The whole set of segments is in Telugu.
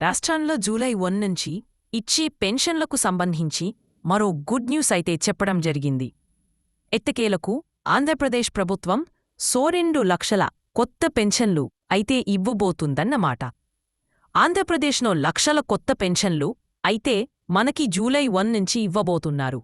రాష్ట్రంలో జూలై వన్ నుంచి ఇచ్చే పెన్షన్లకు సంబంధించి మరో గుడ్ న్యూస్ అయితే చెప్పడం జరిగింది. ఎత్తకేలకు ఆంధ్రప్రదేశ్ ప్రభుత్వం సోరెండు లక్షల కొత్త పెన్షన్లు అయితే ఇవ్వబోతుందన్నమాట. ఆంధ్రప్రదేశ్లో లక్షల కొత్త పెన్షన్లు అయితే మనకి జూలై వన్ నుంచి ఇవ్వబోతున్నారు.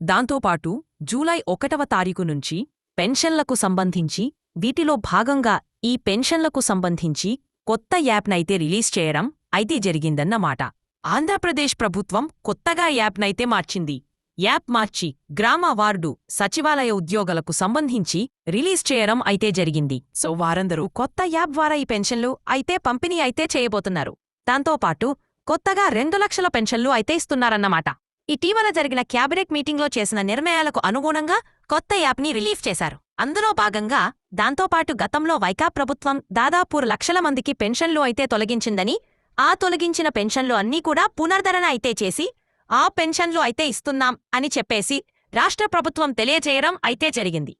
దాంతోపాటు జూలై ఒకటవ తారీఖు నుంచి పెన్షన్లకు సంబంధించి వీటిలో భాగంగా ఈ పెన్షన్లకు సంబంధించి కొత్త యాప్నైతే రిలీజ్ చేయడం అయితే జరిగిందన్నమాట ఆంధ్రప్రదేశ్ ప్రభుత్వం కొత్తగా యాప్నైతే మార్చింది. యాప్ మార్చి గ్రామ వార్డు సచివాలయ ఉద్యోగులకు సంబంధించి రిలీజ్ చేయడం అయితే జరిగింది. సో వారందరూ కొత్త యాప్ ద్వారా ఈ పెన్షన్లు అయితే పంపిణీ అయితే చేయబోతున్నారు. దాంతోపాటు కొత్తగా రెండు లక్షల పెన్షన్లు అయితే ఇస్తున్నారన్నమాట ఇటీవల జరిగిన క్యాబినెట్ మీటింగ్లో చేసిన నిర్ణయాలకు అనుగుణంగా కొత్త యాప్ని రిలీఫ్ చేశారు. అందులో భాగంగా దాంతోపాటు గతంలో వైకా ప్రభుత్వం దాదాపు లక్షల మందికి పెన్షన్లు అయితే తొలగించిందని ఆ తొలగించిన పెన్షన్లు అన్నీ కూడా పునర్ధరణ అయితే చేసి ఆ పెన్షన్లు అయితే ఇస్తున్నాం అని చెప్పేసి రాష్ట్ర ప్రభుత్వం తెలియజేయడం అయితే జరిగింది.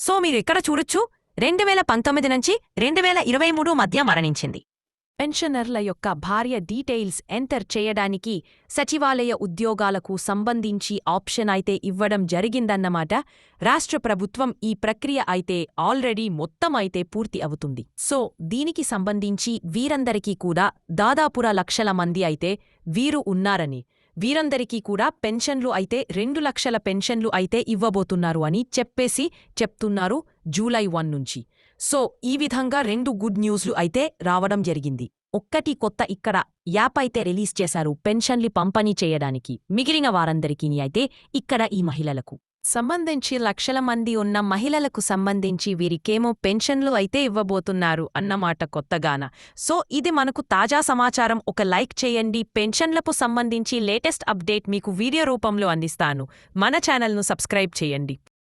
సో మీరు ఇక్కడ చూడొచ్చు రెండు వేల పంతొమ్మిది నుంచి రెండు వేల ఇరవై మూడు మధ్య మరణించింది. పెన్షనర్ల యొక్క భార్య డీటెయిల్స్ ఎంటర్ చేయడానికి సచివాలయ ఉద్యోగాలకు సంబంధించి ఆప్షన్ అయితే ఇవ్వడం జరిగిందన్నమాట. రాష్ట్ర ప్రభుత్వం ఈ ప్రక్రియ అయితే ఆల్రెడీ మొత్తం అయితే పూర్తి అవుతుంది. సో దీనికి సంబంధించి వీరందరికీ కూడా దాదాపుర లక్షల మంది అయితే వీరు ఉన్నారని వీరందరికీ కూడా పెన్షన్లు అయితే రెండు లక్షల పెన్షన్లు అయితే ఇవ్వబోతున్నారు అని చెప్పేసి చెప్తున్నారు జూలై వన్ నుంచి. సో ఈ విధంగా రెండు గుడ్ న్యూస్లు అయితే రావడం జరిగింది. ఒక్కటి కొత్త ఇక్కడ యాప్ అయితే రిలీజ్ చేశారు పెన్షన్లు పంపిణీ చేయడానికి. మిగిలిన వారందరికీ అయితే ఇక్కడ ఈ మహిళలకు. సంబంధించి లక్షల మంది ఉన్న మహిళలకు సంబంధించి వీరికేమో పెన్షన్లు అయితే ఇవ్వబోతున్నారు అన్నమాట కొత్తగాన. సో ఇది మనకు తాజా సమాచారం. ఒక లైక్ చేయండి. పెన్షన్లకు సంబంధించి లేటెస్ట్ అప్డేట్ మీకు వీడియో రూపంలో అందిస్తాను. మన ఛానల్ను సబ్స్క్రైబ్ చేయండి.